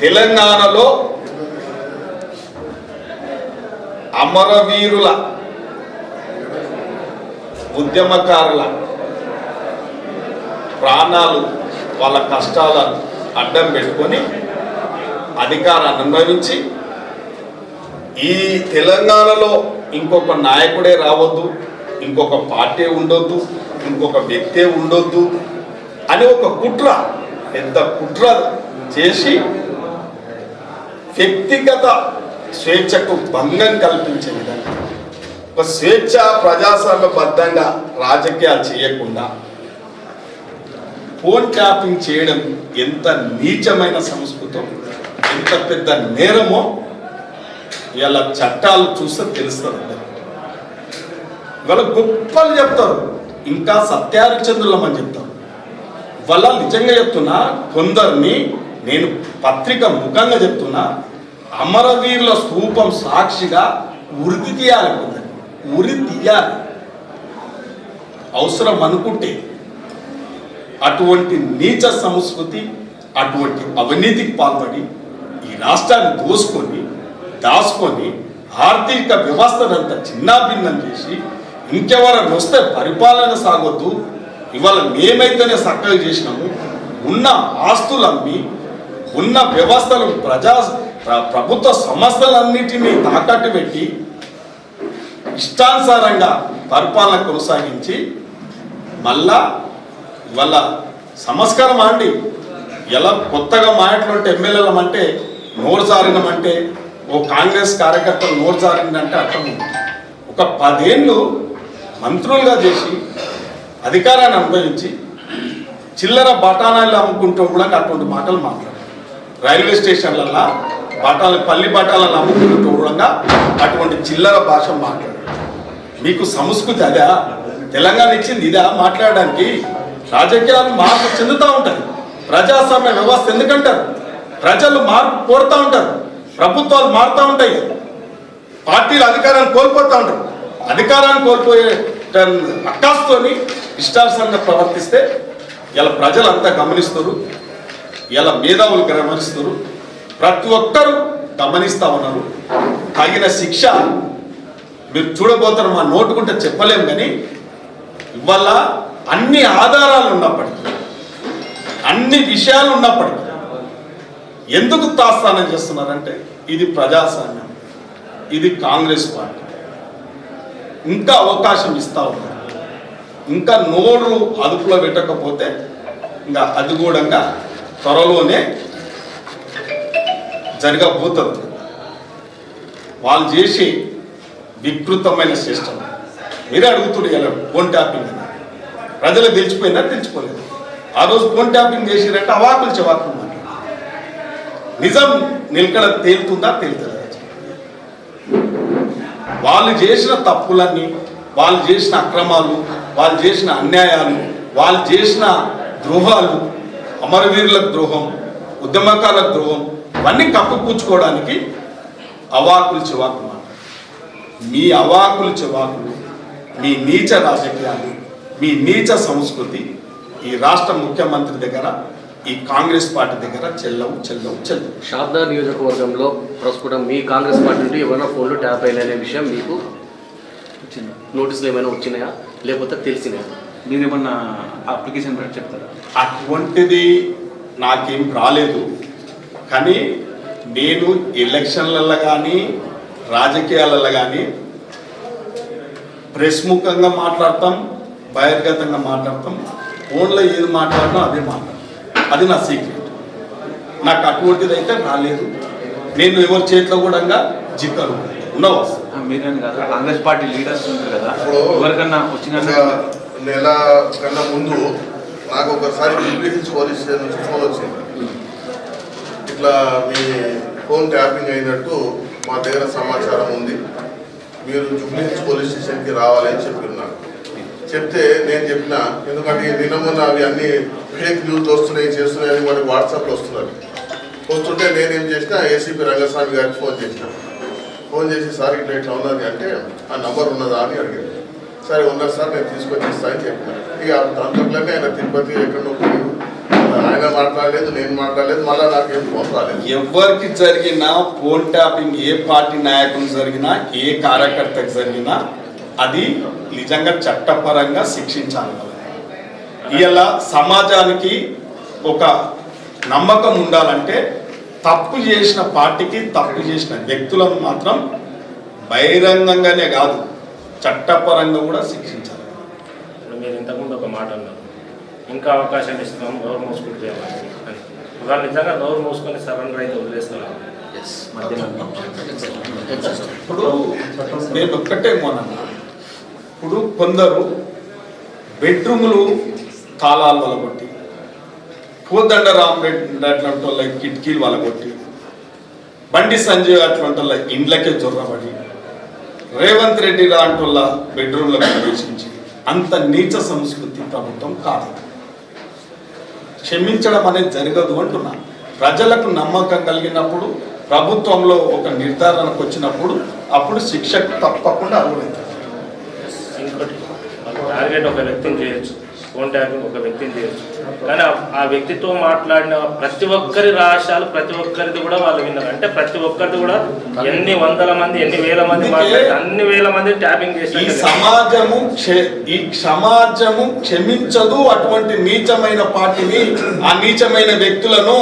తెలంగాణలో అమరవీరుల ఉద్యమకారుల ప్రాణాలు వాళ్ళ కష్టాలను అడ్డం పెట్టుకొని అధికారాన్ని అనుభవించి ఈ తెలంగాణలో ఇంకొక నాయకుడే రావద్దు ఇంకొక పార్టీ ఉండొద్దు ఇంకొక వ్యక్తే ఉండొద్దు అని ఒక కుట్ర పెద్ద కుట్ర చేసి వ్యక్తిగత స్వేచ్ఛకు భంగం కల్పించే విధంగా. ఒక స్వేచ్ఛ ప్రజాస్వామ్యబద్ధంగా రాజకీయాలు చేయకుండా ఫోన్ ట్యాపింగ్ చేయడం ఎంత నీచమైన సంస్కృతం ఎంత పెద్ద నేరమో ఇలా చట్టాలు చూస్తే తెలుస్తుంది ఇవాళ గొప్పలు చెప్తారు ఇంకా సత్యారిచంద్రులమని చెప్తారు. వాళ్ళ నిజంగా చెప్తున్నా కొందరిని నేను పత్రిక ముఖంగా చెప్తున్నా అమరవీరుల స్థూపం సాక్షిగా ఉరి తీయాలి ఉరి తీయాలి. అవసరం అనుకుంటే అటువంటి నీచ సంస్కృతి అటువంటి అవినీతికి పాల్పడి ఈ రాష్ట్రాన్ని దోసుకొని దాచుకొని ఆర్థిక వ్యవస్థనంతా చిన్నాభిన్నం చేసి ఇంకెవరైనా వస్తే పరిపాలన సాగొద్దు. ఇవాళ మేమైతేనే చక్కగా చేసినాము. ఉన్న ఆస్తులు అమ్మి ఉన్న వ్యవస్థలు ప్రజా ప్రభుత్వ సంస్థలన్నిటినీ తాకట్టు పెట్టి ఇష్టానుసారంగా పరిపాలన కొనసాగించి మళ్ళా ఇవాళ సంస్కారం అండి. ఎలా కొత్తగా మాట్లాడుంటే ఎమ్మెల్యేలం అంటే నోరు జారినమంటే ఓ కాంగ్రెస్ కార్యకర్తలు నోరు జారిందంటే అర్థం ఒక పదేళ్ళు మంత్రులుగా చేసి అధికారాన్ని అనుభవించి చిల్లర బఠానాలు అమ్ముకుంటూ కూడా అటువంటి మాటలు మాట్లాడారు. రైల్వే స్టేషన్లల్లో బఠాలు పల్లి బఠాలను అమ్ముకున్న దూరంగా అటువంటి చిల్లర భాష మాట్లాడు. మీకు సంస్కృతి అదా? తెలంగాణ ఇచ్చింది ఇదా మాట్లాడడానికి? రాజకీయాలు మార్పు చెందుతూ ఉంటాయి ప్రజాస్వామ్య వ్యవస్థ ఎందుకంటారు? ప్రజలు మార్పు కోరుతూ ఉంటారు. ప్రభుత్వాలు మారుతూ ఉంటాయి. పార్టీలు అధికారాన్ని కోల్పోతూ ఉంటారు. అధికారాన్ని కోల్పోయే అక్కాస్తోని ఇష్టానుసారంగా ప్రవర్తిస్తే ఇలా ప్రజలంతా గమనిస్తారు. ఇలా మేధావులు గమనిస్తారు? ప్రతి ఒక్కరూ గమనిస్తూ ఉన్నారు. తగిన శిక్ష మీరు చూడబోతారు మా నోటుకుంటే చెప్పలేము కానీ ఇవాళ అన్ని ఆధారాలు ఉన్నప్పటికీ అన్ని విషయాలు ఉన్నప్పటికీ ఎందుకు తాస్థానం చేస్తున్నారంటే ఇది ప్రజాస్వామ్యం ఇది కాంగ్రెస్ పార్టీ. ఇంకా అవకాశం ఇస్తా ఉన్నారు. ఇంకా నోరు అదుపులో పెట్టకపోతే ఇంకా అది కూడా త్వరలోనే జరగబోతుంది. వాళ్ళు చేసి వికృతమైన సిస్టమ్ మీరే అడుగుతుడు ఇలా ఫోన్ ట్యాపింగ్ అని. ప్రజలు తెలిసిపోయినా తెలిసిపోలేదు. ఆ రోజు ఫోన్ ట్యాపింగ్ చేసిరంటే అవాకులు చవాకులు నిజం నిలకడ తేలుతుందా తేలుతుందా వాళ్ళు చేసిన తప్పులన్నీ వాళ్ళు చేసిన అక్రమాలు వాళ్ళు చేసిన అన్యాయాలు వాళ్ళు చేసిన ద్రోహాలు అమరవీరులకు ద్రోహం ఉద్యమకారులకు ద్రోహం ఇవన్నీ కప్పుపుచ్చుకోవడానికి అవాకులు చివాకులు మాట. మీ అవాకులు చివాకులు మీ నీచ రాజకీయాలు మీ నీచ సంస్కృతి ఈ రాష్ట్ర ముఖ్యమంత్రి దగ్గర ఈ కాంగ్రెస్ పార్టీ దగ్గర చెల్లవు చెల్లవు చెల్లవు. షాద్దా నియోజకవర్గంలో ప్రస్తుతం మీ కాంగ్రెస్ పార్టీ నుండి ఏమైనా ఫోన్లు ట్యాప్ అయినాయనే విషయం మీకు వచ్చింది? నోటీసులు ఏమైనా వచ్చినాయా? లేకపోతే తెలిసినాయా? మీరేమన్నా అప్లికేషన్ పెట్టి చెప్తారా? అటువంటిది నాకేం రాలేదు. కానీ నేను ఎలక్షన్లలో కానీ రాజకీయాలలో కానీ ప్రెస్ ముఖంగా మాట్లాడతాం బహిర్గతంగా మాట్లాడతాం ఫోన్లో ఏది మాట్లాడడం అదే మాట్లాడతాం. అది నా సీక్రెట్ నాకు అటువంటిది అయితే రాలేదు. నేను ఎవరి చేతిలో కూడా జిక్కరు ఉండవు ఆ, మీరని కాదు కాంగ్రెస్ పార్టీ లీడర్స్ ఉంటారు కదా. ఎవరికన్నా వచ్చిన నెల కన్నా ముందు నాకు ఒకసారి జూబ్లీహిల్స్ పోలీస్ స్టేషన్ నుంచి ఫోన్ వచ్చింది. ఇట్లా మీ ఫోన్ ట్యాపింగ్ అయినట్టు మా దగ్గర సమాచారం ఉంది. మీరు జూబ్లీహిల్స్ పోలీస్ స్టేషన్కి రావాలి అని చెప్తే నేను చెప్పిన ఎందుకంటే నిన్న మొన్న అవి అన్ని ఫేక్ న్యూస్ వస్తున్నాయి చేస్తున్నాయి అని మనకి వాట్సాప్లో వస్తున్నారు వస్తుంటే నేనేం చేసిన ఏసీపీ రంగస్వామి గారికి ఫోన్ చేసిన. ఫోన్ చేసి సార్ ఇట్లా ఇట్లా ఉన్నది అంటే ఆ నంబర్ ఉన్నదా? అని అడిగాను సరే ఉన్నారు సార్? నేను తీసుకొచ్చి ఇస్తా అని ఇక దాంట్లోనే ఆయన తిరుపతి ఎక్కడో పోయి ఆయన మాట్లాడలేదు నేను మాట్లాడలేదు మళ్ళీ నాకు ఏం ఫోన్ రాలేదు. ఎవరికి జరిగినా ఫోన్ ట్యాపింగ్ ఏ పార్టీ నాయకులు జరిగినా ఏ కార్యకర్తకు జరిగినా అది నిజంగా చట్టపరంగా శిక్షించాలి ఇలా సమాజానికి ఒక నమ్మకం ఉండాలంటే తప్పు చేసిన పార్టీకి తప్పు చేసిన వ్యక్తులను మాత్రం బహిరంగంగానే కాదు చట్టపరంగా కూడా శిక్షించాలి. ఇప్పుడు మీరు ఇంతకుముందు ఒక మాట అన్నారు. ఇంకా అవకాశం ఇస్తున్నాం నోరు మూసుకుంటే అని. వాళ్ళు నిజంగా నోరు మూసుకొని సరెండర్ అయితే వదిలేస్తున్నారు ఇప్పుడు నేను ఒక్కటే మోనన్నా. ఇప్పుడు కొందరు బెడ్రూములు తాళాలు వలగొట్టి కోదండ రామరెడ్డి అట్లాంటి వాళ్ళ కిటికీలు వలగొట్టి బండి సంజయ్ అట్లాంటి వాళ్ళ ఇండ్లకే జొర్రబడి రేవంత్ రెడ్డి లాంటి వాళ్ళ బెడ్రూమ్లకు ప్రవేశించి అంత నీచ సంస్కృతి ప్రభుత్వం కాదు. క్షమించడం అనేది జరగదు అంటున్నా. ప్రజలకు నమ్మకం కలిగినప్పుడు ప్రభుత్వంలో ఒక నిర్ధారణకు వచ్చినప్పుడు అప్పుడు శిక్షకు తప్పకుండా అర్హులవుతారు ఇంకోటి టార్గెట్ ఒక వ్యక్తం చేయొచ్చు. ఫోన్ ట్యాపింగ్ ఒక వ్యక్తిని చేయొచ్చు కానీ ఆ- వ్యక్తితో మాట్లాడిన ప్రతి ఒక్కరి రహస్యాలు ప్రతి ఒక్కరిది కూడా వాళ్ళు విన్నారు. అంటే ప్రతి ఒక్కరిది కూడా ఎన్ని వందల మంది ఎన్ని వేల మంది మాట్లాడి అన్ని వేల మంది ట్యాపింగ్ ఈ చేసిన సమాజము ఈ సమాజము క్షమించదు అటువంటి నీచమైన పార్టీని ఆ నీచమైన వ్యక్తులను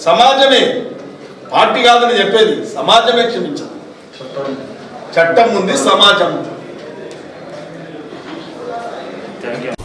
సమాజమే పార్టీ కాదని చెప్పేది. సమాజమే క్షమించదు. చట్టం ఉంది సమాజం ఉంది. Yep.